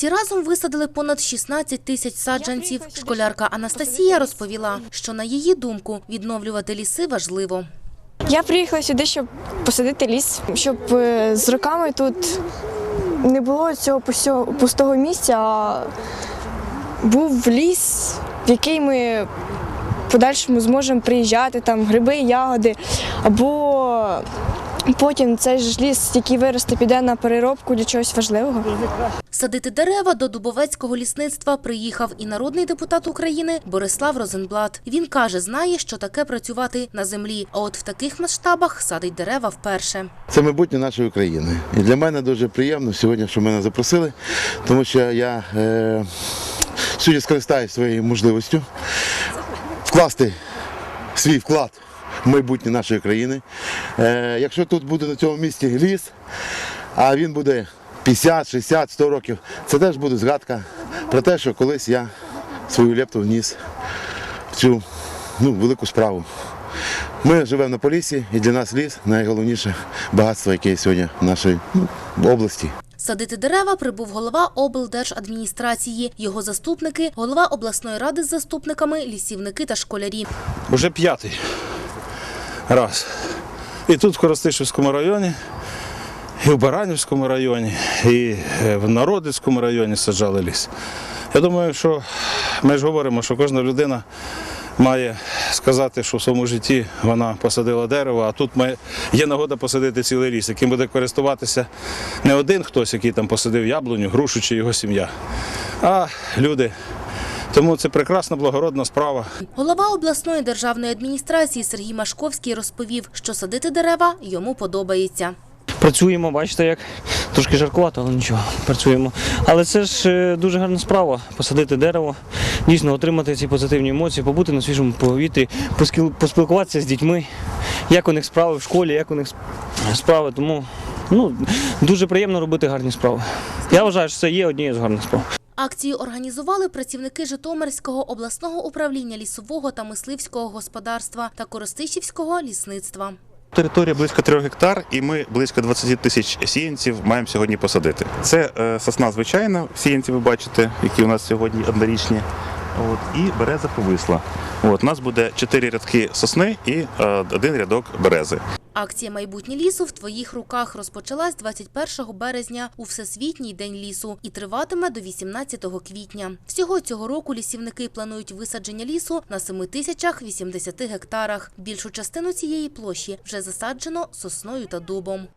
Всі разом висадили понад 16 тисяч саджанців. Школярка Анастасія розповіла, що на її думку відновлювати ліси важливо. Я приїхала сюди, щоб посадити ліс, щоб е, з роками тут не було цього пустого місця, а був ліс, в який ми в подальшому зможемо приїжджати, там гриби, ягоди, або потім цей ж ліс, який виросте, піде на переробку для чогось важливого. Садити дерева до Дубовецького лісництва приїхав і народний депутат України Борислав Розенблат. Він каже, знає, що таке працювати на землі, а от в таких масштабах садить дерева вперше. Це майбутнє нашої України. І для мене дуже приємно сьогодні, що мене запросили, тому що я е, сьогодні скористаюся своєю можливістю вкласти свій вклад майбутнє нашої країни. Е, якщо тут буде на цьому місці ліс, а він буде 50, 60, 100 років, це теж буде згадка про те, що колись я свою лепту вніс в цю ну, велику справу. Ми живемо на Поліссі, і для нас ліс найголовніше багатство, яке є сьогодні в нашій ну, області. Садити дерева прибув голова облдержадміністрації, його заступники, голова обласної ради з заступниками, лісівники та школярі. Уже п'ятий раз. І тут в Коростишівському районі, і в Баранівському районі, і е, в Народицькому районі саджали ліс. Я думаю, що ми ж говоримо, що кожна людина має сказати, що в своєму житті вона посадила дерево, а тут має- є нагода посадити цілий ліс, яким буде користуватися не один хтось, який там посадив яблуню, грушу чи його сім'я, а люди. Тому це прекрасна благородна справа. Голова обласної державної адміністрації Сергій Машковський розповів, що садити дерева йому подобається. Працюємо, бачите, як трошки жаркувато, але нічого, працюємо. Але це ж е, дуже гарна справа посадити дерево, дійсно отримати ці позитивні емоції, побути на свіжому повітрі, поспілкуватися з дітьми, як у них справи в школі, як у них справи. Тому ну, дуже приємно робити гарні справи. Я вважаю, що це є однією з гарних справ. Акцію організували працівники Житомирського обласного управління лісового та мисливського господарства та Коростишівського лісництва. Територія близько 3 гектар, і ми близько 20 тисяч сіянців маємо сьогодні посадити. Це е, сосна звичайна, сіянці ви бачите, які у нас сьогодні однорічні. От, і береза повисла. От, у нас буде 4 рядки сосни і е, один рядок берези. Акція Майбутнє лісу в твоїх руках розпочалась 21 березня у Всесвітній день лісу і триватиме до 18 квітня. Всього цього року лісівники планують висадження лісу на 7080 гектарах. Більшу частину цієї площі вже засаджено сосною та дубом.